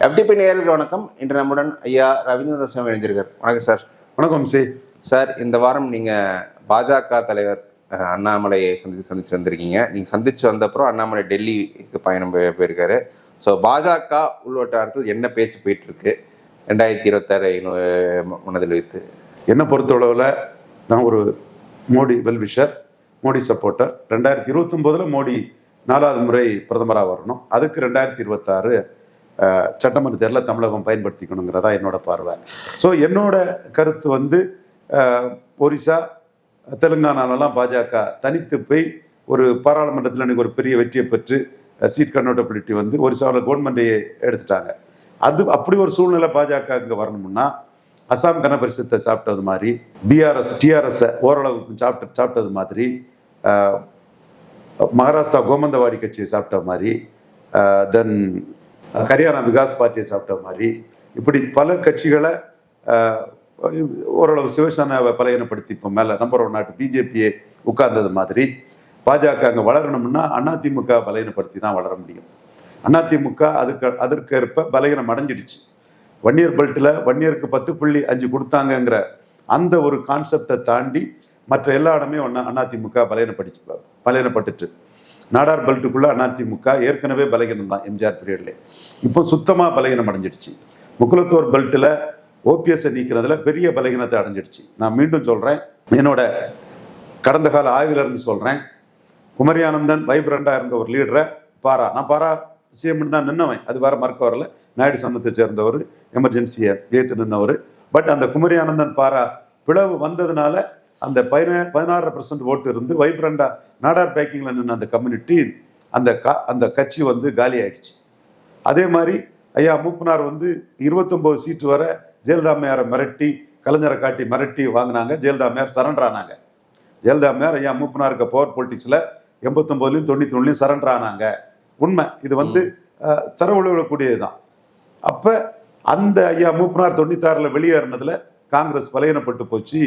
FTP நேயர்களுக்கு வணக்கம். இன்று நம்முடன் ஐயா ரவீந்திர சுவாமி இணைஞ்சிருக்கார் வணக்கம் சார். வணக்கம் சி சார் இந்த வாரம் நீங்கள் பாஜக தலைவர் அண்ணாமலையை சந்தித்து சந்திச்சு வந்திருக்கீங்க. நீங்கள் சந்திச்சு வந்தப்புறம் அண்ணாமலை டெல்லிக்கு பயணம் போய்- போயிருக்காரு. ஸோ பாஜக உள்வட்டாரத்தில் என்ன பேச்சு போயிட்டு இருக்கு ரெண்டாயிரத்தி இருபத்தாறு மனதில் வைத்து. என்னை பொறுத்தளவில் நான் ஒரு மோடி வெல்விஷர் மோடி சப்போர்ட்டர். ரெண்டாயிரத்தி இருபத்தொம்போதில் மோடி நாலாவது முறை பிரதமராக வரணும். அதுக்கு ரெண்டாயிரத்தி இருபத்தாறு சட்டமன்ற தேர்தலில் தமிழகம் பயன்படுத்திக்கணுங்கிறதா என்னோட பார்வை. ஸோ என்னோட கருத்து வந்து ஒரிசா தெலுங்கானாலலாம் பாஜக தனித்து போய் ஒரு பாராளுமன்றத்தில் எனக்கு ஒரு பெரிய வெற்றியை பெற்று சீட் கன்வெர்டபிலிட்டி வந்து ஒரிசாவில் கவர்மெண்ட்டையே எடுத்துட்டாங்க. அது அப்படி ஒரு சூழ்நிலை பாஜக இங்கே வரணும்னா அசாம் கனபரிசத்தை சாப்பிட்டது மாதிரி பிஆர்எஸ் டிஆர்எஸ்ஸை ஓரளவுக்கு சாப்பிட்டு சாப்பிட்டது மாதிரி மகாராஷ்டிரா கோமந்தவாடி கட்சியை சாப்பிட்ட மாதிரி தென் ஹரியானா விகாஸ் பார்ட்டியை சாப்பிட்ட மாதிரி இப்படி பல கட்சிகளை ஓரளவு சிவசேனாவை பலையனப்படுத்தி இப்போ மேலே நம்பர் ஒன் நாட்டு பிஜேபியை உட்கார்ந்தது மாதிரி பாஜக அங்கே வளரணும்னா அதிமுக பலையனப்படுத்தி தான் வளர முடியும். அதிமுக அதுக்கு அதற்கேற்ப பலகீனம் அடைஞ்சிடுச்சு. வன்னியர் பெல்ட்டில் வன்னியருக்கு பத்து புள்ளி அஞ்சு கொடுத்தாங்கங்கிற அந்த ஒரு கான்செப்டை தாண்டி மற்ற எல்லா இடமே ஒன்றா அதிமுக பலகீனப்படிச்சு பலகீனப்பட்டுச்சு. நாடார் பெல்ட்டுக்குள்ளே அதிமுக ஏற்கனவே பலகீனம் தான் எம்ஜிஆர் பீரியட்ல இப்போ சுத்தமாக பலகீனம் அடைஞ்சிடுச்சு. முக்குலத்தோர் பெல்ட்டில் ஓபிஎஸ்ஸை நீக்கிறதுல பெரிய பலகீனத்தை அடைஞ்சிடுச்சு. நான் மீண்டும் சொல்கிறேன் என்னோட கடந்த கால ஆய்விலிருந்து சொல்கிறேன் குமரியானந்தன் வைப்ரண்டாக இருந்த ஒரு லீடரை பாரா. நான் பாரா சிஎம் தான் நின்னவன். அது வேறு மறக்க வரல. நாயுடு சமூகத்தை சேர்ந்தவர் எமர்ஜென்சியை ஏற்று நின்னவர். பட் அந்த குமரியானந்தன் பாரா பிளவு வந்ததுனால அந்த பதின பதினாறு பர்சன்ட் ஓட்டு இருந்து வைப்ரண்டா நாடார் பேக்கிங்கில் நின்ன அந்த கம்யூனிட்டி அந்த கா அந்த கட்சி வந்து காலி ஆயிடுச்சு. அதே மாதிரி ஐயா மூப்பனார் வந்து இருபத்தொம்போது சீட்டு வர ஜெயலலிதா அம்மையாரை மிரட்டி கலைஞரை காட்டி மிரட்டி வாங்கினாங்க. ஜெயலலிதா அம்மையார் சரண்டர் ஆனாங்க ஜெயலலிதா அம்மையார் ஐயா மூப்பனாருக்கு பவர் பொலிட்டிக்ஸில் எண்பத்தொம்போதுலையும் தொண்ணூத்தி ஒன்றுலையும் சரண்டர் ஆனாங்க. உண்மை. இது வந்து அஹ், தரவுழக்கூடியது தான் அப்போ அந்த ஐயா மூப்பனார் தொண்ணூத்தாறில் வெளியேறினதுல காங்கிரஸ் பலையனப்பட்டு போச்சு.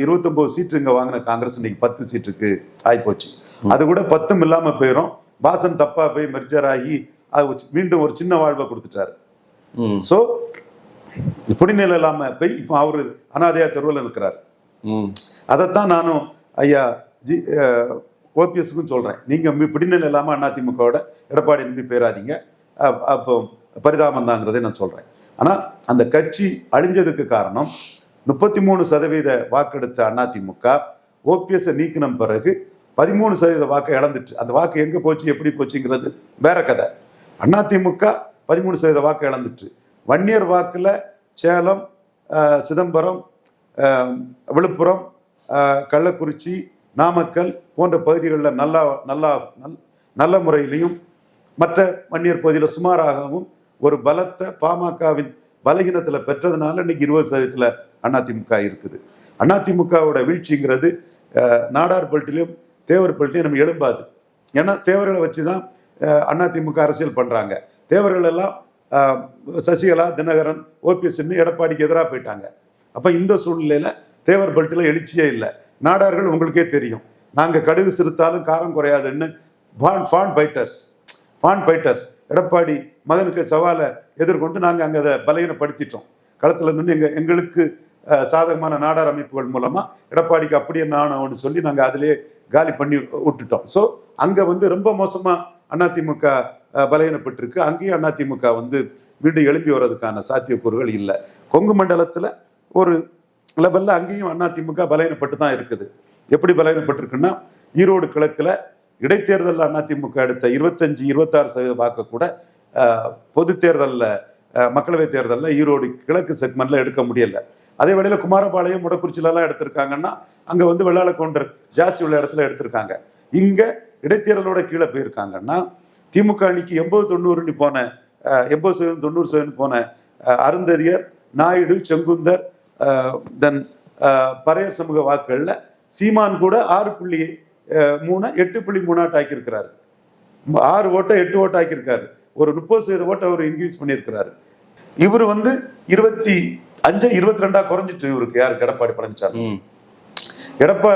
இருபத்தொம்போது சீட்டு இங்கே வாங்கின காங்கிரஸ் இன்னைக்கு பத்து சீட்டுக்கு ஆகிப்போச்சு அது கூட பத்தும் இல்லாமல் போயிடும் பாசன் தப்பா போய் மெர்ஜர் ஆகி அது மீண்டும் ஒரு சின்ன வாழ்வை கொடுத்துட்டாரு. ஸோ குடிநிலை இல்லாமல் போய் இப்போ அவரு அனாதையா தெருவில் இருக்கிறார் அதைத்தான் நானும் ஐயா ஜி ஓபிஎஸ்க்கும் சொல்கிறேன் நீங்கள் பிடிநிலை இல்லாமல் அதிமுகவோட எடப்பாடி நம்பி போயிடாதீங்க அப்- அப்போ பரிதாபம் தாங்கிறதை நான் சொல்கிறேன் ஆனால் அந்த கட்சி அழிஞ்சதுக்கு காரணம் முப்பத்தி மூணு சதவீத வாக்கெடுத்த அதிமுக ஓபிஎஸ்ஸை நீக்கின பிறகு பதிமூணு சதவீத வாக்கை இழந்துட்டு அந்த வாக்கு எங்கே போச்சு எப்படி போச்சுங்கிறது வேற கதை. அதிமுக பதிமூணு சதவீத வாக்கு இழந்துட்டு வன்னியர் வாக்கில் சேலம் சிதம்பரம் விழுப்புரம் கள்ளக்குறிச்சி நாமக்கல் போன்ற பகுதிகளில் நல்லா நல்லா நல்- நல்ல முறையிலையும் மற்ற வன்னியர் பகுதியில் சுமாராகவும் ஒரு பலத்தை பாமகவின் பலகீனத்தில் பெற்றதுனால இன்னைக்கு இருபது சதவீதத்தில் அதிமுக இருக்குது. அதிமுகவோட வீழ்ச்சிங்கிறது நாடார் பல்ட்டிலையும் தேவர் பல்ட்டிலையும் நம்ம எழும்பாது. ஏன்னா தேவர்களை வச்சு தான் அதிமுக அரசியல் பண்ணுறாங்க தேவர்கள் எல்லாம் சசிகலா தினகரன் ஓபிஎஸ் எடப்பாடிக்கு எதிராக போயிட்டாங்க. அப்போ இந்த சூழ்நிலையில் தேவர் பல்ட்டில் எழுச்சியே இல்லை. நாடார்கள் உங்களுக்கே தெரியும். நாங்கள் கடுகு சிறுத்தாலும் காரம் குறையாதுன்னு fan fan fighters fan fighters Edappadi மகனுக்கு சவாலை எதிர்கொண்டு நாங்கள் அங்கே அதை பலகீனப்படுத்திட்டோம். களத்தில் நின்று எங்கள் எங்களுக்கு சாதகமான நாடார் அமைப்புகள் மூலமாக எடப்பாடிக்கு அப்படியே நானும்னு சொல்லி நாங்கள் அதிலே காலி பண்ணி விட்டுட்டோம். ஸோ அங்கே வந்து ரொம்ப மோசமாக அதிமுக அஹ், பலகீனப்பட்டிருக்கு. அங்கேயும் அதிமுக வந்து மீண்டும் எழுப்பி வர்றதுக்கான சாத்தியக்கூறுகள் இல்லை. கொங்கு மண்டலத்தில் ஒரு லெவலில் அங்கேயும் அதிமுக பலகீனப்பட்டு தான் இருக்குது. எப்படி பலகீனப்பட்டிருக்குன்னா ஈரோடு கிழக்கில் இடைத்தேர்தலில் அதிமுக எடுத்த இருபத்தஞ்சு இருபத்தாறு சதவீத வாக்கு கூட பொது தேர்தலில் மக்களவை தேர்தலில் ஈரோடு கிழக்கு செக்மெண்ட்ல எடுக்க முடியல. அதே வேளையில் குமாரபாளையம் முடக்குறிச்சிலலாம் எடுத்திருக்காங்கன்னா அங்கே வந்து வெள்ளாள கவுண்டர் ஜாஸ்தி உள்ள இடத்துல எடுத்திருக்காங்க. இங்கே இடைத்தேர்தலோட கீழே போயிருக்காங்கன்னா திமுக அணிக்கு எண்பது தொண்ணூறுன்னு போன எண்பது சதவீதம் தொண்ணூறு சதவீதம் போன அருந்ததியர் நாயுடு செங்குந்தர் தென் பறையர் சமூக வாக்குகளில் சீமான் கூட ஆறு புள்ளி மூணு எட்டு புள்ளி மூணாட்டு ஆக்கியிருக்கிறாரு. ஆறு ஓட்டை எட்டு ஓட்டை ஆக்கியிருக்காரு. ஒரு முப்பது சதவீத ஓட்டை அவர் இன்க்ரீஸ் பண்ணியிருக்கிறாரு. இவர் வந்து இருபத்தி அஞ்சு இருபத்தி ரெண்டா குறைஞ்சிட்டு இவருக்கு யாருக்கு எடப்பாடி பழனிசாமி. எடப்பா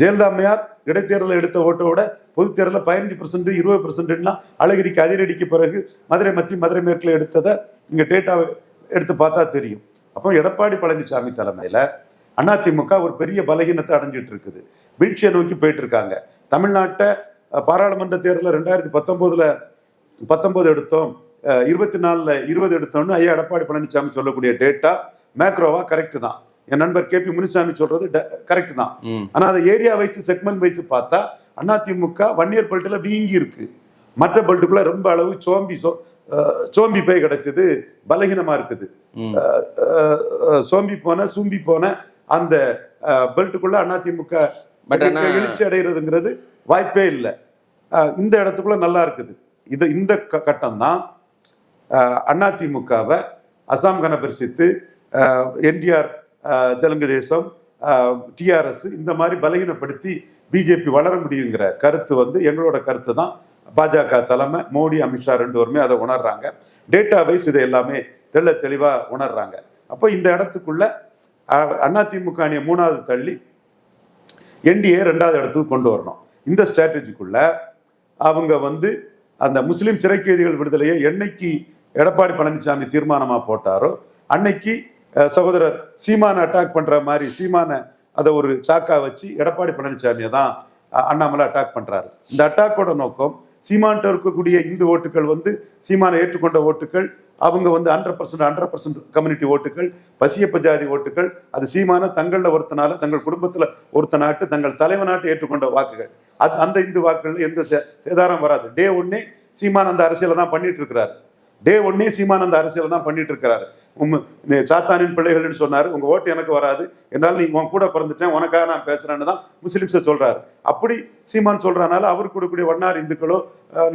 ஜெயலலிதா அம்மையார் இடைத்தேர்தலில் எடுத்த ஓட்டோட பொது தேர்தலில் பதினஞ்சு பர்சன்ட் இருபது பர்சன்ட்லாம் அழகிரிக்கு அதிரடிக்கு பிறகு மதுரை மத்திய மதுரை மேற்கில் எடுத்ததை இங்கே டேட்டாவை எடுத்து பார்த்தா தெரியும். அப்போ எடப்பாடி பழனிசாமி தலைமையில் அதிமுக ஒரு பெரிய பலகீனத்தை அடைஞ்சிட்டு இருக்குது. வீழ்ச்சியை நோக்கி போயிட்டு இருக்காங்க. தமிழ்நாட்டை பாராளுமன்ற தேர்தலில் ரெண்டாயிரத்தி பத்தொம்போதுல பத்தொன்பது எடுத்தோம். இருபத்தி நாலுல இருபது எடுத்தோம்னு ஐயா எடப்பாடி பழனிசாமி சொல்லக்கூடிய டேட்டா மேக்ரோவா கரெக்ட் தான். என் நண்பர் கே பி முனிசாமி சொல்றது கரெக்ட் தான். ஆனா அதை ஏரியா வைஸ் செக்மெண்ட் வைஸ் பார்த்தா அதிமுக வன்னியர் பெல்ட்டில் வீங்கி இருக்கு. மற்ற பெல்ட்டுக்குள்ள ரொம்ப அளவு சோம்பி சோம்பி போய் கிடக்குது பலகீனமா இருக்குது. சோம்பி போன சூம்பி போன அந்த பெல்ட்டுக்குள்ள அதிமுக எழுச்சி அடைகிறதுங்கிறது வாய்ப்பே இல்லை. இந்த இடத்துக்குள்ள நல்லா இருக்குது. இது இந்த கட்டம் தான் அதிமுகவை அசாம் கனபரிசித்து என்டிஆர் தெலுங்கு தேசம் டிஆர்எஸ் இந்த மாதிரி பலகீனப்படுத்தி பிஜேபி வளர முடியுங்கிற கருத்து வந்து எங்களோட கருத்து தான். பாஜக தலைமை மோடி அமித்ஷா ரெண்டு பேருமே அதை உணர்றாங்க. டேட்டா வைஸ் இதை எல்லாமே தெள்ள தெளிவாக உணர்றாங்க. அப்போ இந்த இடத்துக்குள்ள அதிமுக அணியை மூணாவது தள்ளி என்டிஏ ரெண்டாவது இடத்துக்கு கொண்டு வரணும். இந்த ஸ்ட்ராட்டஜிக்குள்ள அவங்க வந்து அந்த முஸ்லீம் சிறை கைதிகள் விடுதலையை என்னைக்கு எடப்பாடி பழனிசாமி தீர்மானமாக போட்டாரோ அன்னைக்கு சகோதரர் சீமானை அட்டாக் பண்ணுற மாதிரி சீமானை அதை ஒரு சாக்கா வச்சு எடப்பாடி பழனிசாமியை தான் அண்ணாமலை அட்டாக் பண்ணுறாரு இந்த அட்டாக்கோட நோக்கம் சீமான்ட்ட இருக்கக்கூடிய இந்து ஓட்டுகள் வந்து சீமானை ஏற்றுக்கொண்ட ஓட்டுகள் அவங்க வந்து hundred percent hundred percent community ஓட்டுகள் பசியப்ப ஜாதி ஓட்டுகள் அது சீமான தங்களில் ஒருத்தனால தங்கள் குடும்பத்துல ஒருத்த நாட்டு தங்கள் தலைவனாட்டு ஏற்றுக்கொண்ட வாக்குகள். அது அந்த இந்து வாக்குகள் எந்த சேதாரம் வராது. டே ஒன்னே சீமான் அந்த அரசியலை தான் பண்ணிட்டு இருக்கிறாரு. டே ஒன்னே சீமான் அந்த அரசியலை தான் பண்ணிட்டு இருக்கிறாரு உங்க சாத்தானின் பிள்ளைகள்னு சொன்னாரு. உங்க ஓட்டு எனக்கு வராது. என்னால் நீ உன் கூட பிறந்துட்டேன். உனக்காக நான் பேசுறேன்னு தான் முஸ்லிம்ஸை சொல்றாரு. அப்படி சீமான் சொல்றனால அவர் கூடக்கூடிய வண்ணார் இந்துக்களோ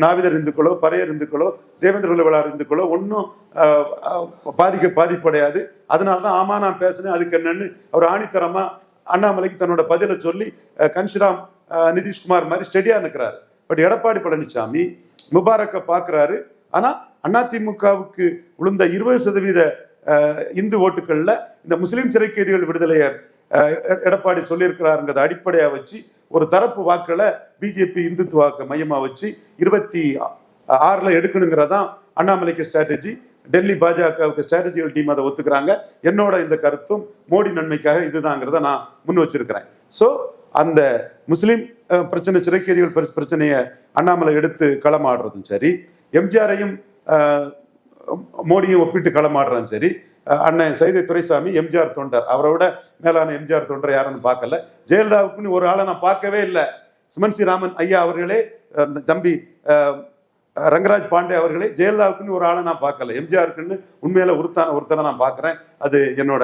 நாவிதர் இந்துக்களோ பறையர் இந்துக்களோ தேவேந்திர விழார் இந்துக்களோ ஒன்றும் பாதிக்க பாதிப்படையாது. அதனால தான் ஆமா நான் பேசுனேன். அதுக்கு என்னன்னு அவர் ஆணித்தரமா அண்ணாமலைக்கு தன்னோட பதிலை சொல்லி கன்ஷிராம் நிதிஷ்குமார் மாதிரி ஸ்டெடியா நிற்கிறாரு பட் எடப்பாடி பழனிசாமி முபாரக்கை பார்க்குறாரு. ஆனா அதிமுகவுக்கு விழுந்த இருபது சதவீத இந்து ஓட்டுகளில் இந்த முஸ்லீம் சிறை கைதிகள் விடுதலையை எடப்பாடி சொல்லியிருக்கிறாருங்கிறத அடிப்படையாக வச்சு ஒரு தரப்பு வாக்களை பிஜேபி இந்துத்துவ மையமாக வச்சு இருபத்தி ஆறில் எடுக்கணுங்கிறதான் அண்ணாமலைக்கு ஸ்ட்ராட்டஜி டெல்லி பாஜகவுக்கு ஸ்ட்ராட்டஜிக்கல் டீம் அதை ஒத்துக்கிறாங்க. என்னோட இந்த கருத்தும் மோடி நன்மைக்காக இதுதாங்கிறத நான் முன் வச்சிருக்கிறேன். ஸோ அந்த முஸ்லீம் பிரச்சனை சிறைக்கைதிகள் பிரச்சனையை அண்ணாமலை எடுத்து களமாடுறதும் சரி. எம்ஜிஆரையும் மோடியும் ஒப்பிட்டு களமாடுறான் சரி. அண்ணன் சைதை துரைசாமி எம்ஜிஆர் தொண்டர். அவரை விட மேலான எம்ஜிஆர் தொண்டர் யாருன்னு பார்க்கல. ஜெயலலிதாவுக்குன்னு ஒரு ஆளை நான் பார்க்கவே இல்லை. சுமன் சி ராமன் ஐயா அவர்களே தம்பி ரங்கராஜ் பாண்டே அவர்களே ஜெயலலிதாவுக்குன்னு ஒரு ஆளை நான் பார்க்கல. எம்ஜிஆருக்குன்னு உண்மையில ஒருத்தான ஒருத்தரை நான் பார்க்குறேன். அது என்னோட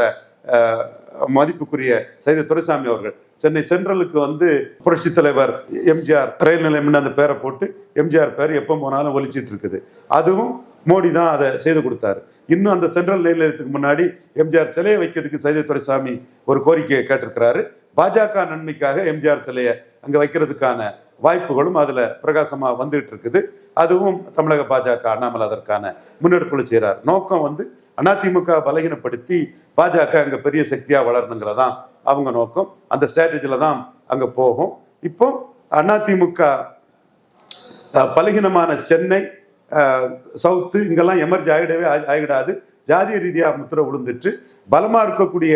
மதிப்புக்குரிய சைதை துரைசாமி அவர்கள். சென்னை சென்ட்ரலுக்கு வந்து புரட்சி தலைவர் எம்ஜிஆர் ரயில் நிலையம்னு அந்த பேரை போட்டு எம்ஜிஆர் பேர் எப்போ போனாலும் ஒலிச்சிட்டு இருக்குது. அதுவும் மோடி தான் அதை செய்து கொடுத்தாரு. இன்னும் அந்த சென்ட்ரல் ரயில் நிலையத்துக்கு முன்னாடி எம்ஜிஆர் சிலையை வைக்கிறதுக்கு சைதை துரைசாமி ஒரு கோரிக்கையை கேட்டிருக்கிறாரு. பாஜக நன்மைக்காக எம்ஜிஆர் சிலையை அங்கே வைக்கிறதுக்கான வாய்ப்புகளும் அதில் பிரகாசமாக வந்துட்டு இருக்குது. அதுவும் தமிழக பாஜக அண்ணாமலை அதற்கான முன்னெடுப்புகளை செய்கிறார் நோக்கம் வந்து அதிமுக பலகீனப்படுத்தி பாஜக அங்கே பெரிய சக்தியாக வளரணுங்கிறதான் அவங்க நோக்கம். அந்த ஸ்ட்ராட்டஜில தான் அங்கே போகும். இப்போ அதிமுக பலகீனமான சென்னை சவுத்து இங்கெல்லாம் எமர்ஜி ஆகிடவே ஆகிடாது ஜாதிய ரீதியாக முத்திர விழுந்துட்டு பலமாக இருக்கக்கூடிய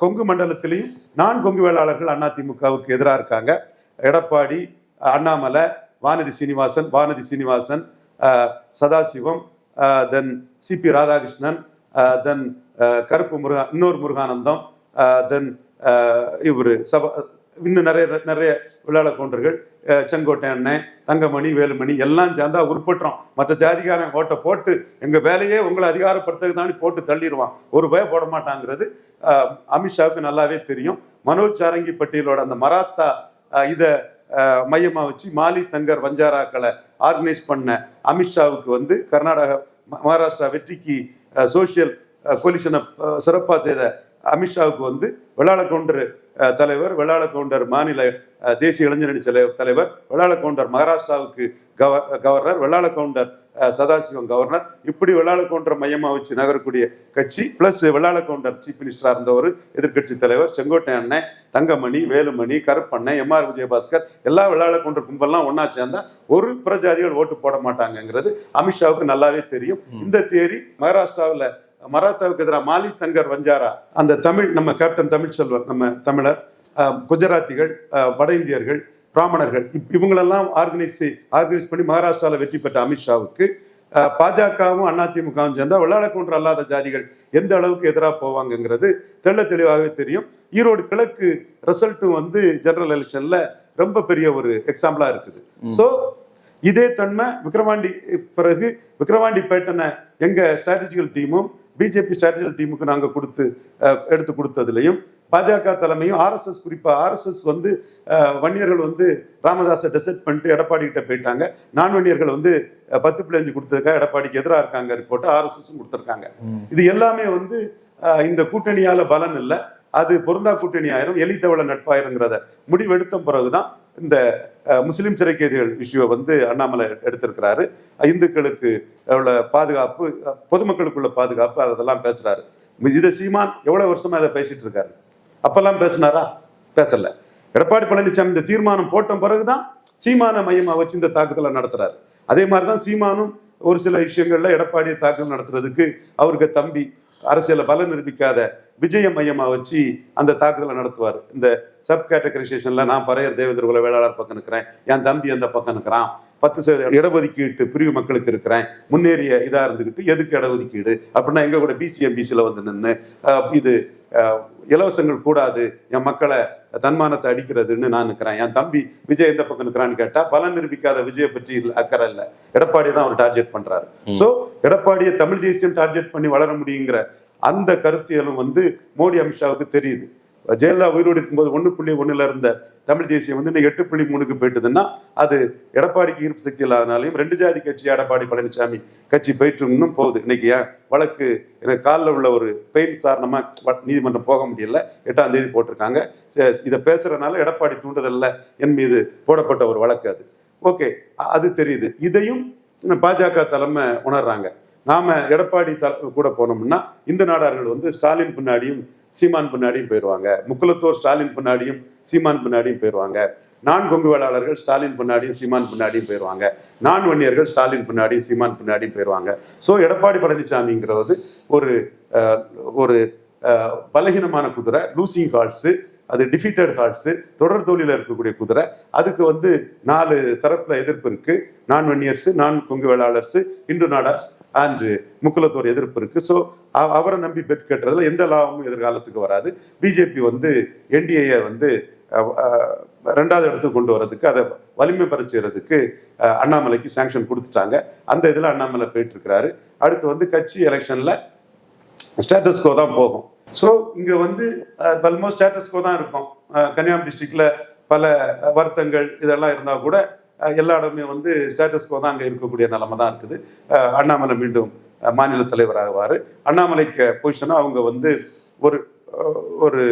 கொங்கு மண்டலத்திலையும் நான் கொங்கு வேளாளர்கள் அதிமுகவுக்கு எதிராக இருக்காங்க. Edappadi Annamalai Vanathi Srinivasan Vanathi Srinivasan Sathasivam then C P Radhakrishnan then Karuppu Muruga இன்னொரு முருகானந்தம் தென் இவர் சப இன்னும் நிறைய நிறைய விளையாட கவுண்டர்கள் செங்கோட்டை அண்ணன் தங்கமணி வேலுமணி எல்லாம் சேர்ந்தா உருப்பட்டுறோம் மற்ற ஜாதிகாரன் ஓட்டை போட்டு எங்கள் வேலையே உங்களை அதிகாரப்படுத்துறது தாண்டி போட்டு தள்ளிடுவான். ஒரு பய போட மாட்டாங்கிறது. அமித்ஷாவுக்கு நல்லாவே தெரியும். மனோஜ் சாரங்கி பட்டியலோட அந்த மராத்தா இதை மையமாக வச்சு மாலி தங்கர் வஞ்சாராக்களை ஆர்கனைஸ் பண்ண அமித்ஷாவுக்கு வந்து கர்நாடகா ம- மகாராஷ்டிரா வெற்றிக்கு சோசியல் கொலிஷனை சிறப்பாக செய்த அமித்ஷாவுக்கு வந்து வெள்ளாள கவுண்டர் தலைவர் வெள்ளாள கவுண்டர் மாநில தேசிய இளைஞரணி தலைவர் தலைவர் வெள்ளாள கவுண்டர் மகாராஷ்டிராவுக்கு கவ governor Vellala counter Sadasivam governor. இப்படி வெள்ளாள கவுண்டர் மையமா வச்சு நகரக்கூடிய கட்சி பிளஸ் வெள்ளாள கவுண்டர் சீஃப் மினிஸ்டரா இருந்தவர் எதிர்க்கட்சி தலைவர் செங்கோட்டை அண்ணன் தங்கமணி வேலுமணி கருப்பண்ணன் எம். ஆர். விஜயபாஸ்கர் எல்லா வெள்ளாள கவுண்டர் கும்பல்லாம் ஒண்ணா சேர்ந்தா ஒரு பிரஜாதிகள் ஓட்டு போட மாட்டாங்கங்கிறது அமித்ஷாவுக்கு நல்லாவே தெரியும். இந்த தேரி மகாராஷ்டிராவில் மராத்தாவுக்கு எதிராக மாலி தங்கர் வஞ்சாரா அந்த தமிழ் நம்ம கேப்டன் தமிழ்ச்செல்வர் நம்ம தமிழர் குஜராத்திகள் வட இந்தியர்கள் பிராமணர்கள் இவங்களெல்லாம் ஆர்கனைஸ் ஆர்கனைஸ் பண்ணி மகாராஷ்டிராவில் வெற்றி பெற்ற அமித்ஷாவுக்கு பாஜகவும் அதிமுகவும் சேர்ந்தா வெள்ளாளக்கொன்று அல்லாத ஜாதிகள் எந்த அளவுக்கு எதிராக போவாங்கங்கிறது தெள்ள தெளிவாகவே தெரியும். ஈரோடு கிழக்கு ரிசல்ட்டும் வந்து ஜெனரல் எலெக்ஷன்ல ரொம்ப பெரிய ஒரு எக்ஸாம்பிளா இருக்குது. ஸோ இதே தன்மை விக்ரவாண்டி பிறகு விக்ரவாண்டி பேட்டனை எங்க ஸ்ட்ராட்டஜிக்கல் டீமும் பிஜேபி ஸ்ட்ராட்டஜிக்கல் டீமுக்கு நாங்க கொடுத்து எடுத்து கொடுத்ததுலையும் பாஜக தலைமையும் ஆர்எஸ்எஸ் குறிப்பா ஆர்எஸ்எஸ் வந்து வன்னியர்கள் வந்து ராமதாஸை டெசெட் பண்ணிட்டு எடப்பாடி கிட்ட போயிட்டாங்க. நான் வன்னியர்கள் வந்து பத்து பிள்ளைஞ்சு கொடுத்ததுக்காக எடப்பாடிக்கு எதிராக இருக்காங்க ரிப்போர்ட் ஆர்எஸ்எஸ் கொடுத்துருக்காங்க. இது எல்லாமே வந்து இந்த கூட்டணியால பலன் இல்லை. அது பொருந்தா கூட்டணி ஆயிரும் எலித்தவள நட்பாயிருங்கிறத முடிவெடுத்த பிறகுதான் இந்த முஸ்லீம் முஸ்லிம் சிறை கைதிகள் இஷ்யூவை வந்து அண்ணாமலை எடுத்திருக்கிறாரு. இந்துக்களுக்கு உள்ள பாதுகாப்பு பொதுமக்களுக்குள்ள பாதுகாப்பு அதெல்லாம் பேசுறாரு. இதை சீமான் எவ்வளவு வருஷமா இதை பேசிட்டு இருக்காரு? அப்பெல்லாம் பேசினாரா? பேசல. எடப்பாடி பழனிசாமி இந்த தீர்மானம் போட்ட பிறகுதான் சீமான மையமா வச்சு இந்த தாக்குதலை நடத்துறாரு. அதே மாதிரிதான் சீமானும் ஒரு சில விஷயங்கள்ல எடப்பாடியை தாக்குதல் நடத்துறதுக்கு அவருக்கு தம்பி அரசியல பலன் நிரூபிக்காத விஜய மையமா வச்சு அந்த தாக்குதலை நடத்துவார். இந்த சப் கேட்டகரைசேஷன்ல நான் பறையர் தேவேந்திர குல வேளாளர் பக்கம் இருக்கிறேன் என் தம்பி அந்த பக்கம் இருக்கிறான் பத்து சதவீத இடஒதுக்கீட்டு பிரிவு மக்களுக்கு இருக்கிறேன். முன்னேறிய இதா இருந்துகிட்டு எதுக்கு இடஒதுக்கீடு? அப்படின்னா எங்க கூட பிசிஎம்பிசில வந்து நின்று இது இலவசங்கள் கூடாது என் மக்களை தன்மானத்தை அடிக்கிறதுன்னு நான் இருக்கிறேன் என் தம்பி விஜய் எந்த பக்கம் இருக்கிறான்னு கேட்டா பலன் நிரூபிக்காத விஜயை பற்றி அக்கறை இல்லை. எடப்பாடி தான் அவர் டார்கெட் பண்றாரு. சோ எடப்பாடியை தமிழ் தேசியம் டார்கெட் பண்ணி வளர முடியுங்கிற அந்த கருத்தியலும் வந்து மோடி அமித்ஷாவுக்கு தெரியுது. ஜெயலலிதா உயிரோடு இருக்கும்போது ஒன்று புள்ளி ஒன்றில் இருந்த தமிழ் தேசியம் வந்து இன்னைக்கு எட்டு புள்ளி மூணுக்கு போயிட்டுதுன்னா அது எடப்பாடிக்கு ஈர்ப்பு சக்தி இல்லாதனாலையும் ரெண்டு ஜாதி கட்சி எடப்பாடி பழனிசாமி கட்சி போயிட்டு இன்னும் போகுது. இன்னைக்கு ஏன் வழக்கு எனக்கு காலில் உள்ள ஒரு பெயின் சாரணமாக நீதிமன்றம் போக முடியல. எட்டாம் தேதி போட்டிருக்காங்க. இதை பேசுறதுனால எடப்பாடி தூண்டுதல்ல. என் மீது போடப்பட்ட ஒரு வழக்கு அது. ஓகே அது தெரியுது. இதையும் பாஜக தலைமை உணர்றாங்க. நாம எடப்பாடி தல கூட போனோம்னா இந்த நாடார்கள் வந்து ஸ்டாலின் பின்னாடியும் சீமான் பின்னாடியும் போயிடுவாங்க முக்குலத்தோர் ஸ்டாலின் பின்னாடியும் சீமான் பின்னாடியும் போயிடுவாங்க நான் கொங்கு வேளாளர்கள் ஸ்டாலின் பின்னாடியும் சீமான் பின்னாடியும் போயிடுவாங்க நான் வன்னியர்கள் ஸ்டாலின் பின்னாடியும் சீமான் பின்னாடியும் போயிடுவாங்க ஸோ எடப்பாடி பழனிசாமிங்கிறது ஒரு ஒரு பலகீனமான குதிரை லூசிங் ஹார்ட்ஸு. அது டிஃபீட்டட் ஹார்ட்ஸு தொடர் தோல்வியில் இருக்கக்கூடிய குதிரை. அதுக்கு வந்து நாலு தரப்புல எதிர்ப்பு இருக்கு. நான் வென்னியர்ஸு நான் கொங்கு வேளாளர்ஸு இந்து நாடாஸ் அண்ட் முக்குலத்தோர் எதிர்ப்பு இருக்கு. ஸோ அவரை நம்பி பெட் கட்டுறதுல எந்த லாபமும் எதிர்காலத்துக்கு வராது. பிஜேபி வந்து என்டிஏ வந்து ரெண்டாவது இடத்துக்கு கொண்டு வர்றதுக்கு அதை வலிமை பெற செய்யறதுக்கு அண்ணாமலைக்கு சாங்ஷன் கொடுத்துட்டாங்க. அந்த இதில் அண்ணாமலை போயிட்டு இருக்கிறாரு. அடுத்து வந்து கட்சி எலெக்ஷன்ல ஸ்டேட்டஸ்கோ தான் போகும். ஸோ இங்கே வந்து ஆல்மோஸ்ட் ஸ்டேட்டஸ்கோ தான் இருக்கும். கன்னியாகுமரி டிஸ்ட்ரிக்டில் பல வருத்தங்கள் இதெல்லாம் இருந்தால் கூட எல்லா இடமே வந்து ஸ்டேட்டஸ்கோ தான் அங்கே இருக்கக்கூடிய நிலமை தான் இருக்குது. அண்ணாமலை மீண்டும் மாநில தலைவராகுவார் அண்ணாமலைக்கு பொசிஷனாக அவங்க வந்து ஒரு ஒரு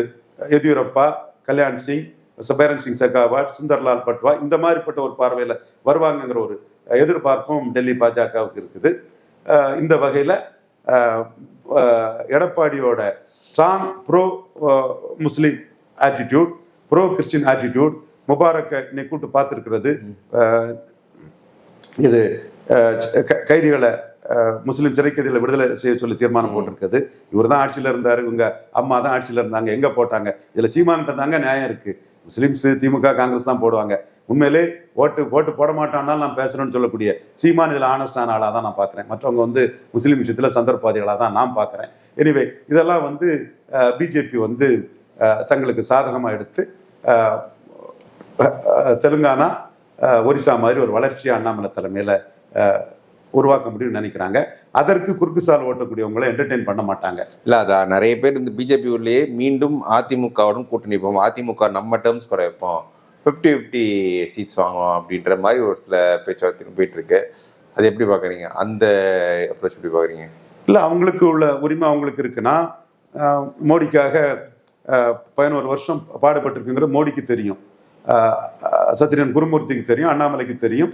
எதியூரப்பா கல்யாண் சிங் சபேரன் சிங் சகாவாட் சுந்தர்லால் பட்வா இந்த மாதிரிப்பட்ட ஒரு பார்வையில் வருவாங்கங்கிற ஒரு எதிர்பார்ப்பும் டெல்லி பாஜகவுக்கு இருக்குது. இந்த வகையில் எடப்பாடியோட strong pro Muslim attitude pro Christian attitude முபாரக்கை இன்னைக்கு கூட்டு பார்த்துருக்கிறது. இது கைதிகளை முஸ்லிம் சிறை கைதிகளை விடுதலை செய்ய சொல்லி தீர்மானம் போட்டிருக்குது. இவர் தான் ஆட்சியில் இருந்தார் இவங்க அம்மா தான் ஆட்சியில் இருந்தாங்க எங்கே போட்டாங்க? இதில் சீமான்கிட்ட தாங்க நியாயம் இருக்கு. முஸ்லிம்ஸ் திமுக காங்கிரஸ் தான் போடுவாங்க. உண்மையிலே ஓட்டு ஓட்டு போட மாட்டானால் நான் பேசுறேன்னு சொல்லக்கூடிய சீமான் இதில் ஆனஸ்டான ஆளாக தான் நான் பார்க்குறேன். மற்றவங்க வந்து முஸ்லீம் விஷயத்தில் சந்தர்ப்பாதிகளாக தான் நான் பார்க்குறேன். எனிவே இதெல்லாம் வந்து பிஜேபி வந்து தங்களுக்கு சாதகமாக எடுத்து தெலுங்கானா ஒரிசா மாதிரி ஒரு வளர்ச்சி அண்ணாமலை தலைமையில் உருவாக்க முடியும்னு நினைக்கிறாங்க. அதற்கு குறுக்கு சால் ஓட்டக்கூடியவங்களை என்டர்டெயின் பண்ண மாட்டாங்க. இல்லை அதான் நிறைய பேர் இந்த பிஜேபி உள்ளேயே மீண்டும் அதிமுகவுடன் கூட்டணி போவோம் அதிமுக நம்ம டேர்ம்ஸ் குறைப்போம். வைப்போம் ஃபிஃப்டி ஃபிஃப்டி சீட்ஸ் வாங்குவோம் அப்படின்ற மாதிரி ஒரு சில பேச்சுவார்த்தை போயிட்டு இருக்கு அது எப்படி பாக்குறீங்க அந்த அப்ரோச் எப்படி பாக்குறீங்க இல்லை அவங்களுக்கு உள்ள உரிமை அவங்களுக்கு இருக்குன்னா மோடிக்காக பதினோரு வருஷம் பாடுபட்டிருக்குங்கிறது மோடிக்கு தெரியும். சத்யன் குருமூர்த்திக்கு தெரியும் அண்ணாமலைக்கு தெரியும்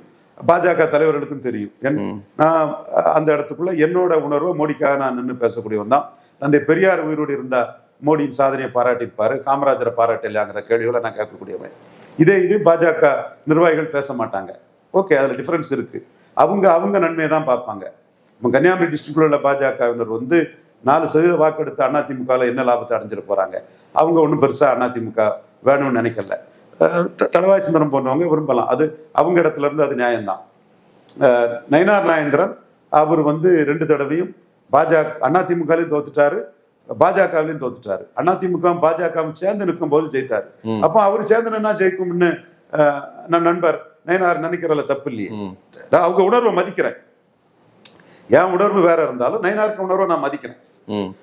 பாஜக தலைவர்களுக்கும் தெரியும். என் நான் அந்த இடத்துக்குள்ள என்னோட உணர்வை மோடிக்காக நான் நின்று பேசக்கூடியவன் தான். தந்தை பெரியார் உயிரோடு இருந்தா மோடியின் சாதனையை பாராட்டியிருப்பாரு காமராஜரை பாராட்டலையாங்கிற கேள்விகளை நான் கேட்கக்கூடியவன். இதே இது பாஜக நிர்வாகிகள் பேச மாட்டாங்க. ஓகே அதில் டிஃப்ரென்ஸ் இருக்குது அவங்க அவங்க நன்மையை தான் பார்ப்பாங்க. நம்ம கன்னியாகுமரி டிஸ்ட்ரிக்டில் உள்ள பாஜகவினர் வந்து நாலு சதவீத வாக்கெடுத்து அதிமுகவில் என்ன லாபத்தை அடைஞ்சிட்டு போகிறாங்க அவங்க ஒன்றும் பெருசாக அதிமுக வேணும்னு நினைக்கல. அஹ் த- சுந்தரம் போன்றவங்க விரும்பலாம். அது அவங்க இடத்துல இருந்து அது நியாயம்தான். நயனார் நயினார் நாயந்திரன் அவர் வந்து ரெண்டு தடவையும் பாஜக அதிமுகலையும் தோத்துட்டாரு. பாஜகவிலையும் தோத்துட்டாரு. அதிமுகவும் பாஜகவும் சேர்ந்து நிற்கும் போது ஜெயித்தாரு. அப்போ அவர் சேர்ந்து நின்னா ஜெயிக்கும்னு நம் நண்பர் நயினார் நினைக்கிறதுல தப்பு இல்லையே அவங்க உணர்வை மதிக்கிறேன். என் உணர்வு வேற இருந்தாலும் நயினாருக்கு உணர்வை நான் மதிக்கிறேன்.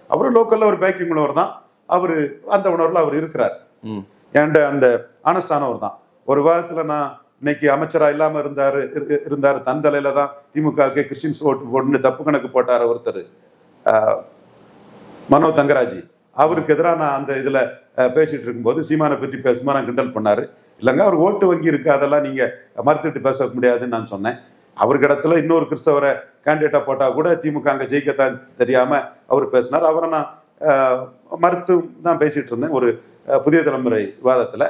அவரும் லோக்கல்ல ஒரு பேக்கிங் உணர்வு தான். அவரு அந்த உணர்வுல அவர் இருக்கிறார். என்கிட்ட அந்த ஆனஸ்டானவர் தான். ஒரு வாரத்துல நான் இன்னைக்கு அமைச்சரா இல்லாம இருந்தாரு இரு- இருந்தாரு தன் தலையில தான் திமுகவுக்கு கிறிஸ்டின்ஸ் ஓட்டு போட்டுன்னு தப்பு கணக்கு போட்டார் ஒருத்தர். மனோ தங்கராஜி. அவருக்கு எதிராக நான் அந்த இதுல அஹ், பேசிட்டு இருக்கும்போது சீமானை பற்றி நான் கிண்டல் பண்ணாரு. இல்லைங்க அவர் ஓட்டு வங்கி இருக்கு அதெல்லாம் நீங்க மறுத்துட்டு பேச முடியாதுன்னு நான் சொன்னேன். அவருக்கு இடத்துல இன்னொரு கிறிஸ்தவரை கேண்டிடேட்டா போட்டா கூட திமுக அங்க ஜெயிக்கத்தான் தெரியாம அவர் பேசினார். அவரை நான் மறுத்து தான் பேசிட்டு இருந்தேன் ஒரு புதிய தலைமுறை விவாதத்துல.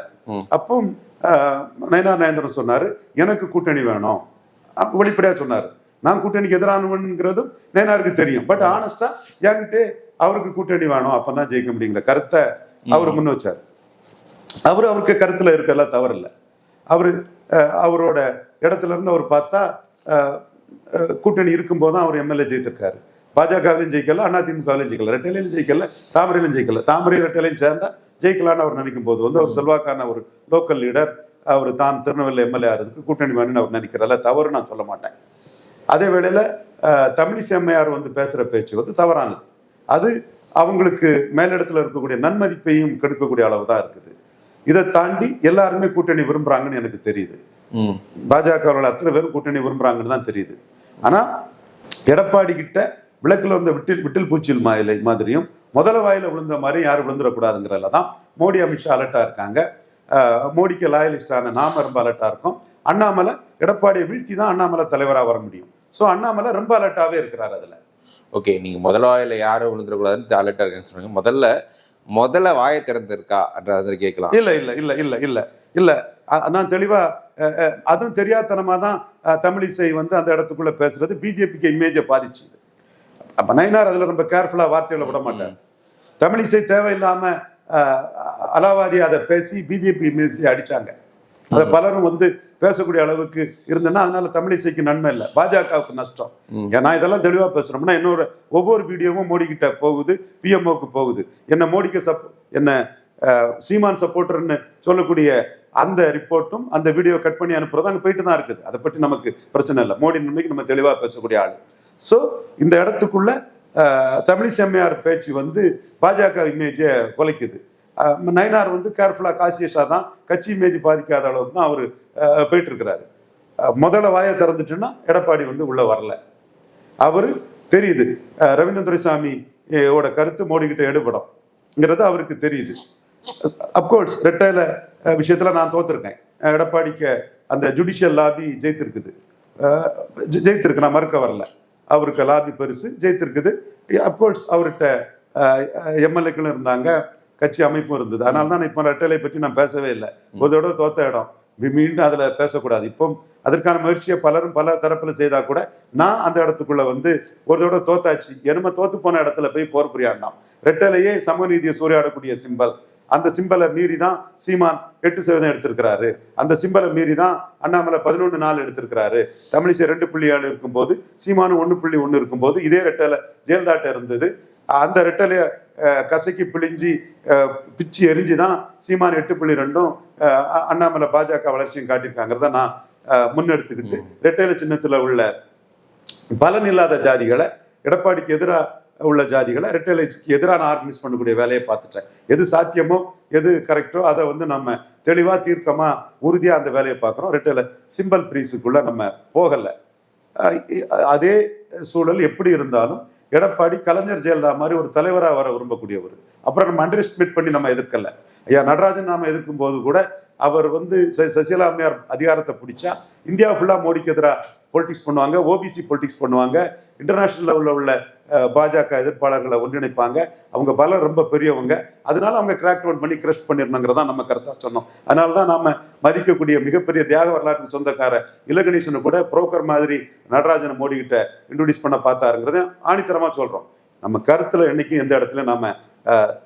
அப்போ அஹ், நயனார் நயந்திரன் சொன்னாரு எனக்கு கூட்டணி வேணும். அப்ப வெளிப்படையா சொன்னாரு. நான் கூட்டணிக்கு எதிரானவன்ங்கிறதும் நயனாருக்கு தெரியும். பட் ஆனஸ்டா என்கிட்ட அவருக்கு கூட்டணி வேணும் அப்பதான் ஜெயிக்க முடியுங்கிற கருத்தை அவர் முன் வச்சார். அவர் அவருக்கு கருத்துல இருக்கெல்லாம் தவறு இல்லை அவரு அவரோட இடத்துல இருந்து அவர் பார்த்தா கூட்டணி இருக்கும்போது தான் அவர் எம்எல்ஏ ஜெயித்திருக்காரு. பாஜகவிலையும் ஜெயிக்கல அதிமுகவிலையும் ஜெயிக்கல ரெட்டையிலையும் ஜெயிக்கல தாமரையிலும் ஜெயிக்கல. தாமரை ரெட்டையிலையும் சேர்ந்தா ஜெயிக்கலான்னு அவர் நினைக்கும் போது வந்து அவர் செல்வாக்கான ஒரு லோக்கல் லீடர் அவர் தான் திருநெல்வேலி எம்எல்ஏ ஆகிறதுக்கு கூட்டணி வேணும்னு அவர் நினைக்கிறதில்ல தவறு நான் சொல்ல மாட்டேன். அதே வேளையில தமிழிசை அம்மையார் வந்து பேசுற பேச்சு வந்து தவறானது. அது அவங்களுக்கு மேலிடத்துல இருக்கக்கூடிய நன்மதிப்பையும் கெடுக்கக்கூடிய அளவு தான் இருக்குது. இதை தாண்டி எல்லாருமே கூட்டணி விரும்புறாங்கன்னு எனக்கு தெரியுது. பாஜகவோட அத்தனை பேரும் கூட்டணி விரும்புறாங்கன்னு தான் தெரியுது. ஆனா எடப்பாடி கிட்ட விளக்குல இருந்த விட்டில் விட்டில் பூச்சில் மாயிலை மாதிரியும் முதல வாயில விழுந்த மாதிரி யாரும் விழுந்துடக்கூடாதுங்கிறதுல தான் மோடி அமித்ஷா அலர்ட்டா இருக்காங்க. மோடிக்கு லாயலிஸ்டான நாம ரொம்ப அலர்ட்டா இருக்கும். அண்ணாமலை எடப்பாடியை வீழ்த்தி தான் அண்ணாமலை தலைவரா வர முடியும். ஸோ அண்ணாமலை ரொம்ப அலர்ட்டாவே இருக்கிறார் அதுல. ஓகே நீங்க முதல் வாயில யாரும் விழுந்துடக்கூடாதுன்னு அலர்ட்டா இருக்கான்னு சொன்னீங்க முதல்ல முதல்ல வாயை திறந்திருக்கா அதை கேட்கலாம். இல்ல இல்ல இல்ல இல்ல இல்ல இல்ல. நான் தெளிவா அஹ், அஹ், அதுவும் தெரியாதனமா தான் தமிழிசை வந்து அந்த இடத்துக்குள்ள பேசுறது. பிஜேபிக்கு இமேஜை பாதிச்சுது. அப்ப நயினார் அதுல ரொம்ப கேர்ஃபுல்லா வார்த்தைகளை விட மாட்டார். தமிழிசை தேவையில்லாம அஹ், அலாவாதி அதை பேசி பிஜேபி இமேஜை அடிச்சாங்க. அதை பலரும் வந்து பேசக்கூடிய அளவுக்கு இருந்ததுன்னா அதனால தமிழிசைக்கு நன்மை இல்லை. பாஜகவுக்கு நஷ்டம். ஏன்னா இதெல்லாம் தெளிவா பேசுறோம்னா என்னோட ஒவ்வொரு வீடியோவும் மோடி கிட்ட போகுது பிஎம்ஓக்கு போகுது. என்ன மோடிக்கு சப் என்ன சீமான் சப்போர்ட்டர்னு சொல்லக்கூடிய அந்த ரிப்போர்ட்டும் அந்த வீடியோ கட் பண்ணி அனுப்புறது அங்கே போயிட்டு தான் இருக்குது. அதை பற்றி நமக்கு பிரச்சனை இல்லை. மோடி நன்மைக்கு நம்ம தெளிவாக பேசக்கூடிய ஆள். ஸோ இந்த இடத்துக்குள்ள தமிழிசை அம்மையார் பேச்சு வந்து பாஜக இமேஜை குலைக்குது. நயினார் வந்து கேர்ஃபுல்லாக காசியஷா தான் கட்சி இமேஜ் பாதிக்காத அளவுக்கு தான் அவர் போயிட்டு இருக்கிறாரு முதல்ல வாயை திறந்துட்டுன்னா எடப்பாடி வந்து உள்ளே வரல. அவர் தெரியுது அஹ், ரவீந்திர துரைசாமி ஓட கருத்து மோடி எடுபடும்ங்கிறது அவருக்கு தெரியுது. அப்கோர்ஸ் ரெட்டையில விஷயத்தில் நான் தோத்துருக்கேன். எடப்பாடிக்கு அந்த ஜுடிஷியல் லாபி ஜெயித்திருக்குது. ஜெ- ஜெயித்திருக்கு நான் மறுக்க வரல. அவருக்கு லாபி பெருசு ஜெயித்திருக்குது. அப்கோர்ஸ் அவர்கிட்ட எம்எல்ஏக்களும் இருந்தாங்க. கட்சி அமைப்பும் இருந்தது. அதனால தான் இப்போ ரெட்டலை பற்றி நான் பேசவே இல்லை. ஒரு தடவை தோத்த இடம். மீண்டும் அதுல பேசக்கூடாது. இப்போ அதற்கான முயற்சியை பலரும் பல தரப்புல செய்தா கூட நான் அந்த இடத்துக்குள்ள வந்து ஒரு தடவை தோத்தாச்சு. எருமை தோத்து போன இடத்துல போய் போர் புரியாண்டாம். ரெட்டலையே சமநீதியை சூறையாடக்கூடிய சிம்பல். அந்த சிம்பலை மீறி தான் சீமான் எட்டு சதவீதம் எடுத்திருக்கிறாரு. அந்த சிம்பலை மீறி தான் அண்ணாமலை பதினொன்று நாள் எடுத்திருக்கிறாரு. தமிழிசை ரெண்டு புள்ளி ஏழு இருக்கும்போது சீமானு ஒன்று புள்ளி ஒன்று இருக்கும்போது இதே ரெட்டலை ஜெயலலிதாட்ட இருந்தது. அந்த ரெட்டலைய கசக்கி பிழிஞ்சி பிச்சு எரிஞ்சு தான் சீமான் எட்டு புள்ளி ரெண்டும் அண்ணாமலை பாஜக வளர்ச்சியும் காட்டியிருக்காங்கிறத நான் முன்னெடுத்துக்கிட்டு ரெட்டையில சின்னத்துல உள்ள பலன் இல்லாத ஜாதிகளை எடப்பாடிக்கு எதிராக உள்ள ஜாதிகளை ரெட்டலைக்கு எதிராக நான் ஆர்கனைஸ் பண்ணக்கூடிய வேலையை பார்த்துட்டேன். எது சாத்தியமோ எது கரெக்டோ அதை வந்து நம்ம தெளிவா தீர்க்கமா உறுதியா அந்த வேலையை பார்க்குறோம். ரெட்டலை சிம்பல் பிரீஸுக்குள்ள நம்ம போகலை. அதே சூழல் எப்படி இருந்தாலும் எடப்பாடி கலைஞர் ஜெயலலிதா மாதிரி ஒரு தலைவராக வர விரும்பக்கூடியவர். அப்புறம் நம்ம அண்டர் எஸ்டிமேட் பண்ணி நம்ம எதிர்க்கல. ஐயா நடராஜன் நாம எதிர்க்கும் போது கூட அவர் வந்து ச- சசிகலா அம்மையார் அதிகாரத்தை பிடிச்சா இந்தியா ஃபுல்லாக மோடிக்கு எதிராக பொலிட்டிக்ஸ் பண்ணுவாங்க ஓபிசி பொலிட்டிக்ஸ் பண்ணுவாங்க இன்டர்நேஷனல் லெவலில் உள்ள பாஜக எதிர்ப்பாளர்களை ஒன்றிணைப்பாங்க. அவங்க பலம் ரொம்ப பெரியவங்க. அதனால அவங்க கிராக் டவுன் பண்ணி கிரஷ் பண்ணிடணுங்கிறதா நம்ம கருத்தா சொன்னோம். அதனால தான் நாம மதிக்கக்கூடிய மிகப்பெரிய தியாக வரலாற்று சொந்தக்கார இலகணேசனை கூட புரோக்கர் மாதிரி நடராஜனை மோடி கிட்ட இன்ட்ரோடியூஸ் பண்ண பார்த்தாருங்கிறத ஆணித்தரமா சொல்றோம். நம்ம கருத்துல என்னைக்கும் எந்த இடத்துல நாம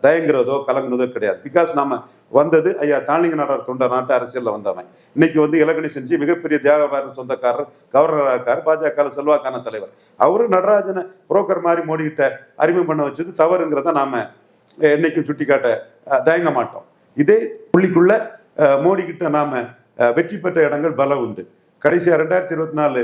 தயங்குறதோ கலங்குறதோ கிடையாது. பிகாஸ் நாம வந்தது ஐயா தாளிங்க நாடார் தொண்ட நாட்டு அரசியலில் வந்தவன். இன்னைக்கு வந்து இலக்கணி செஞ்சு மிகப்பெரிய தியாக சொந்தக்காரர் கவர்னராக இருக்கார் பாஜக செல்வாக்கான தலைவர். அவரு நடராஜனை புரோக்கர் மாதிரி மோடிக்கிட்ட அறிமுகம் பண்ண வச்சது தவறுங்கிறத நாம என்னைக்கும் சுட்டிக்காட்ட தயங்க மாட்டோம். இதே புள்ளிக்குள்ள மோடி கிட்ட நாம வெற்றி பெற்ற இடங்கள் பல உண்டு. கடைசியாக ரெண்டாயிரத்தி இருபத்தி நாலு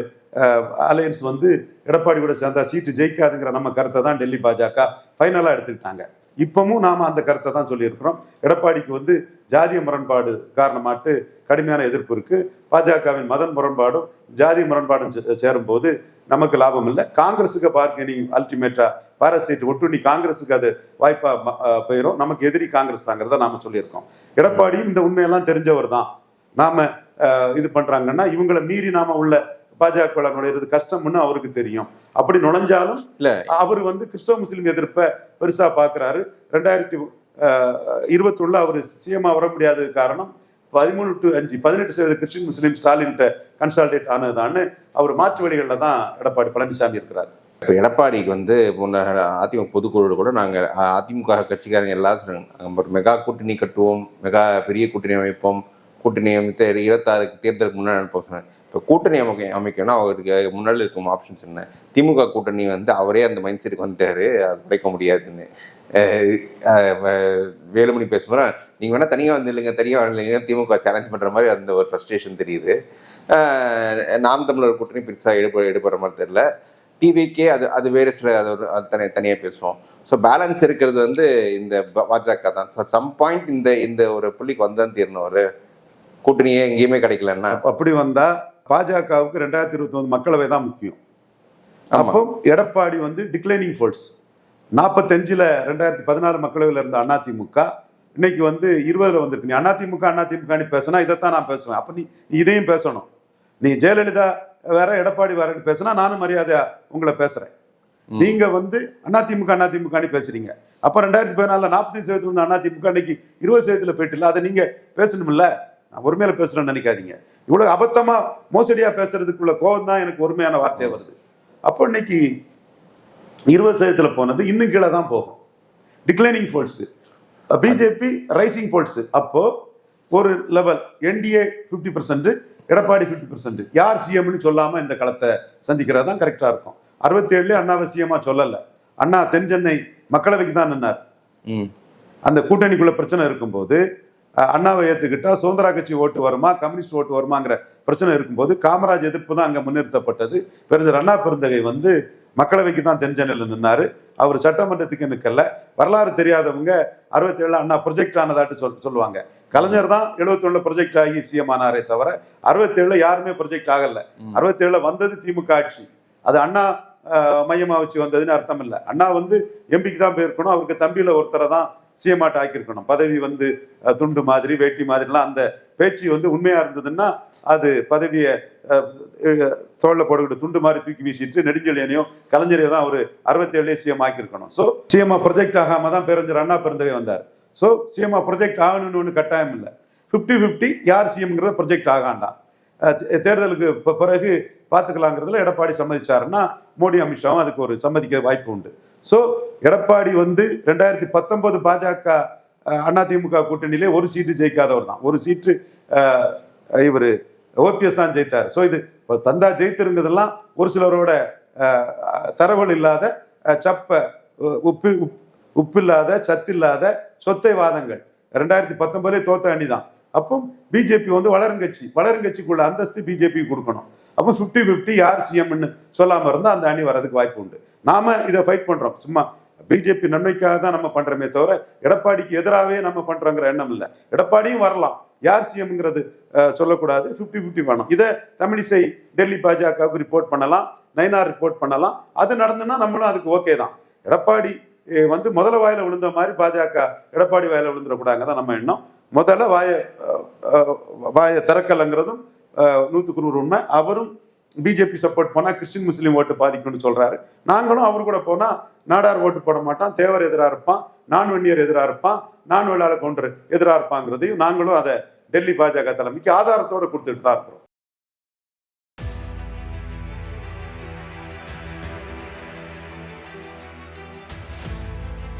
அலையன்ஸ் வந்து எடப்பாடி கூட சேர்ந்தா சீட்டு ஜெயிக்காதுங்கிற நம்ம கருத்தை தான் டெல்லி பாஜக ஃபைனலாக எடுத்துக்கிட்டாங்க. இப்பவும் நாம அந்த கருத்தை தான் சொல்லியிருக்கிறோம். எடப்பாடிக்கு வந்து ஜாதிய முரண்பாடு காரணமாட்டு கடுமையான எதிர்ப்பு இருக்கு. பாஜகவின் மதன் முரண்பாடும் ஜாதி முரண்பாடும் சே- சேரும்போது நமக்கு லாபம் இல்லை. காங்கிரஸுக்கு பார்கெனிங் அல்டிமேட்டா பாரசைட் ஒட்டுண்ணி காங்கிரஸுக்கு அது வாய்ப்பா ம- நமக்கு எதிரி காங்கிரஸ் தாங்கிறத நாம சொல்லியிருக்கோம். எடப்பாடியும் இந்த உண்மையெல்லாம் தெரிஞ்சவர் தான். நாம இது பண்றாங்கன்னா இவங்களை மீறி நாம உள்ள பாஜக நுழையிறது கஷ்டம்னு அவருக்கு தெரியும். அப்படி நுழைஞ்சாலும் இல்ல. அவர் வந்து கிறிஸ்தவ முஸ்லீம் எதிர்ப்பை பெருசா பாக்குறாரு. ரெண்டாயிரத்தி இருபத்தி ஒண்ணுல அவர் சிஎம்மா வர முடியாத காரணம் பதிமூணு டு அஞ்சு பதினெட்டு சதவீத கிறிஸ்டின் முஸ்லீம் ஸ்டாலின்கிட்ட கன்சால்டேட் ஆனதுதான்னு அவர் மாற்று வழிகளில் தான் எடப்பாடி பழனிசாமி இருக்கிறார். இப்போ எடப்பாடிக்கு வந்து முன்ன அதிமுக பொதுக்குழு கூட நாங்கள் அதிமுக கட்சிக்காரங்க எல்லாம் மெகா கூட்டணி கட்டுவோம் மெகா பெரிய கூட்டணி அமைப்போம் கூட்டணி அமைத்து இருபத்தாறு தேர்தலுக்கு முன்னாடி அனுப்ப சொன்னாங்க. இப்போ கூட்டணி அமைக்க அமைக்கணும்னா அவருக்கு முன்னாடி இருக்கும் ஆப்ஷன்ஸ் என்ன? திமுக கூட்டணி வந்து அவரே அந்த மைண்ட் செட்டுக்கு வந்துட்டாரு அது உடைக்க முடியாதுன்னு. வேலுமணி பேசும்போது நீங்கள் வேணால் தனியாக வந்து இல்லைங்க தனியாக வரலைங்க திமுக சேலஞ்ச் பண்ணுற மாதிரி அந்த ஒரு ஃப்ரஸ்ட்ரேஷன் தெரியுது. நாம் தமிழர் கூட்டணி பெருசாக எடுப்ப எடுப்படுற மாதிரி தெரியல. டிவிக்கே அது அது வேறு சில அது ஒரு அது தனி தனியாக பேசுவோம். ஸோ பேலன்ஸ் இருக்கிறது வந்து இந்த பாஜக தான். ஸோ சம் பாயிண்ட் இந்த இந்த ஒரு புள்ளிக்கு வந்தான் தீரணும் ஒரு கூட்டணியே எங்கேயுமே கிடைக்கலன்னா. அப்படி வந்தால் பாஜகவுக்கு ரெண்டாயிரத்தி இருபத்தி ஒன்பது மக்களவை தான் முக்கியம். அப்போ எடப்பாடி வந்து டிக்ளைனிங் ஃபோர்ஸ் நாற்பத்தஞ்சுல ரெண்டாயிரத்தி பதினாறு மக்களவையில் இருந்த அதிமுக இன்னைக்கு வந்து இருபதுல வந்திருக்கு. நீ அதிமுக அதிமுக பேசினா இதைத்தான் நான் பேசுவேன். அப்ப நீ இதையும் பேசணும். நீ ஜெயலலிதா வேற எடப்பாடி வேறன்னு பேசினா நானும் மரியாதையா உங்களை பேசுறேன். நீங்க வந்து அதிமுக அதிமுக பேசுறீங்க. அப்ப ரெண்டாயிரத்தி பதினாலுல நாற்பத்தி சதவீதம் வந்து அதிமுக இன்னைக்கு இருபது சதவீதத்துல போயிட்டு அதை நீங்க பேசணும்ல. நான் ஒருமையில பேசுறேன்னு நினைக்காதீங்க. இவ்வளவு அபத்தமா மோசடியா பேசுறதுக்குள்ள கோவம் தான் எனக்கு ஒருமையான வார்த்தை வருது. அப்போ இன்னைக்கு இருபது சதவீதத்துல போனது இன்னும் கீழே தான் போகும். Declining force BJP rising force அப்போ ஒரு level NDA fifty percent Edappadi fifty percent யார் சிஎம்னு சொல்லாம இந்த களத்தை சந்திக்கிறது தான் கரெக்டா இருக்கும். அறுபத்தி ஏழுல அண்ணாவை சிஎம்மா சொல்லல. அண்ணா தென் சென்னை மக்களவைக்கு தான் நின்னார். அந்த கூட்டணிக்குள்ள பிரச்சனை இருக்கும்போது அண்ணாவை ஏத்துக்கிட்டா சுதந்திரா கட்சி ஓட்டு வருமா கம்யூனிஸ்ட் ஓட்டு வருமாங்கிற பிரச்சனை இருக்கும்போது காமராஜ் எதிர்ப்பு தான் அங்க முன்னிறுத்தப்பட்டது. பெருந்தர் அண்ணா பெருந்தகை வந்து மக்களவைக்கு தான் தென் சென்னையில் நின்னாரு. அவர் சட்டமன்றத்துக்கு நிக்கல. வரலாறு தெரியாதவங்க அறுபத்தி ஏழு அண்ணா ப்ரொஜெக்ட் ஆனதாட்டு சொல் சொல்லுவாங்க. கலைஞர் தான் எழுபத்தி ப்ரொஜெக்ட் ஆகி சிஎம் ஆனாரே தவிர அறுபத்தி ஏழுல யாருமே ப்ரொஜெக்ட் ஆகல. அறுபத்தி ஏழுல வந்தது திமுக ஆட்சி. அது அண்ணா மையமா வச்சு வந்ததுன்னு அர்த்தம் இல்லை. அண்ணா வந்து எம்பிக்கு தான் போயிருக்கணும். அவருக்கு தம்பியில ஒருத்தரை தான் சிஎம்ஆட்ட ஆக்கியிருக்கணும். பதவி வந்து துண்டு மாதிரி வேட்டி மாதிரிலாம் அந்த பேச்சு வந்து உண்மையா இருந்ததுன்னா அது பதவியை தோல்ல போட்டுக்கிட்டு துண்டு மாதிரி தூக்கி வீசிட்டு நெடுஞ்செழியனையும் கலைஞரையும் தான் ஒரு அறுபத்தி ஏழுலேயே சிஎம் ஆக்கியிருக்கணும். ஸோ சிஎம்ஆ ப்ரொஜெக்ட் ஆகாம தான் பேரஞ்சர் அண்ணா பிறந்தவே வந்தார். ஸோ சிஎம்ஆ ப்ரொஜெக்ட் ஆகணும்னு ஒன்று கட்டாயம் இல்லை. ஃபிஃப்டி ஃபிஃப்டி யார் சிஎம்ங்கிறத ப்ரொஜெக்ட் ஆகாண்டாம். தேர்தலுக்கு பிறகு பார்த்துக்கலாங்கிறதுல எடப்பாடி சம்மதிச்சாருன்னா மோடி அமித்ஷாவும் அதுக்கு ஒரு சம்மதிக்க வாய்ப்பு உண்டு. ஸோ எடப்பாடி வந்து ரெண்டாயிரத்தி பத்தொன்பது பாஜக அதிமுக கூட்டணியிலே ஒரு சீட்டு ஜெயிக்காதவர் தான். ஒரு சீட்டு இவர் ஓபிஎஸ் தான் ஜெயித்தார். ஸோ இது தந்தா ஜெயித்திருந்ததெல்லாம் ஒரு சிலரோட தரவுகள் இல்லாத சப்ப உப்பு உப்- உப்பில்லாத சத்தில்லாத சொத்தை வாதங்கள். ரெண்டாயிரத்தி பத்தொன்பதுலேயே தோத்த அணி தான். அப்போ பிஜேபி வந்து வளருங்கட்சி வளருங்கட்சிக்குள்ள அந்தஸ்து பிஜேபி கொடுக்கணும். அப்போ ஃபிஃப்டி ஃபிஃப்டி யார் சிஎம்னு சொல்லாமல் இருந்தால் அந்த அணி வரதுக்கு வாய்ப்பு உண்டு. நாம இதை ஃபைட் பண்றோம். சும்மா பிஜேபி நன்மைக்காக தான் நம்ம பண்றோமே தவிர எடப்பாடிக்கு எதிராகவே நம்ம பண்றோங்கிற எண்ணம் இல்லை. எடப்பாடியும் வரலாம். யார் சிஎம்ங்கிறது சொல்லக்கூடாது. ஃபிஃப்டி ஃபிஃப்டி வேணும். இதை தமிழிசை டெல்லி பாஜகவுக்கு ரிப்போர்ட் பண்ணலாம். நைனார் ரிப்போர்ட் பண்ணலாம். அது நடந்துன்னா நம்மளும் அதுக்கு ஓகே தான். எடப்பாடி வந்து முதல்ல வாயில விழுந்த மாதிரி பாஜக எடப்பாடி வாயில விழுந்துடக்கூடாங்க தான் நம்ம எண்ணம். முதல்ல வாய வாய வாயை திறக்கலைங்கிறதும் நூற்றுக்கு நூறு உண்மை. அவரும் பிஜேபி சப்போர்ட் போனால் கிறிஸ்டின் முஸ்லீம் ஓட்டு பாதிக்கும்னு சொல்றாரு. நாங்களும் அவர் கூட போனா நாடார் ஓட்டு போட மாட்டான் தேவர் எதிராக இருப்பான். நான் வெண்ணியர் எதிராக இருப்பான். நான் வெள்ளாள கவுண்டர் எதிராக இருப்பாங்கிறதையும் நாங்களும் அதை டெல்லி பாஜக தலைமைக்கு ஆதாரத்தோட கொடுத்துட்டு தான் இருக்கிறோம்.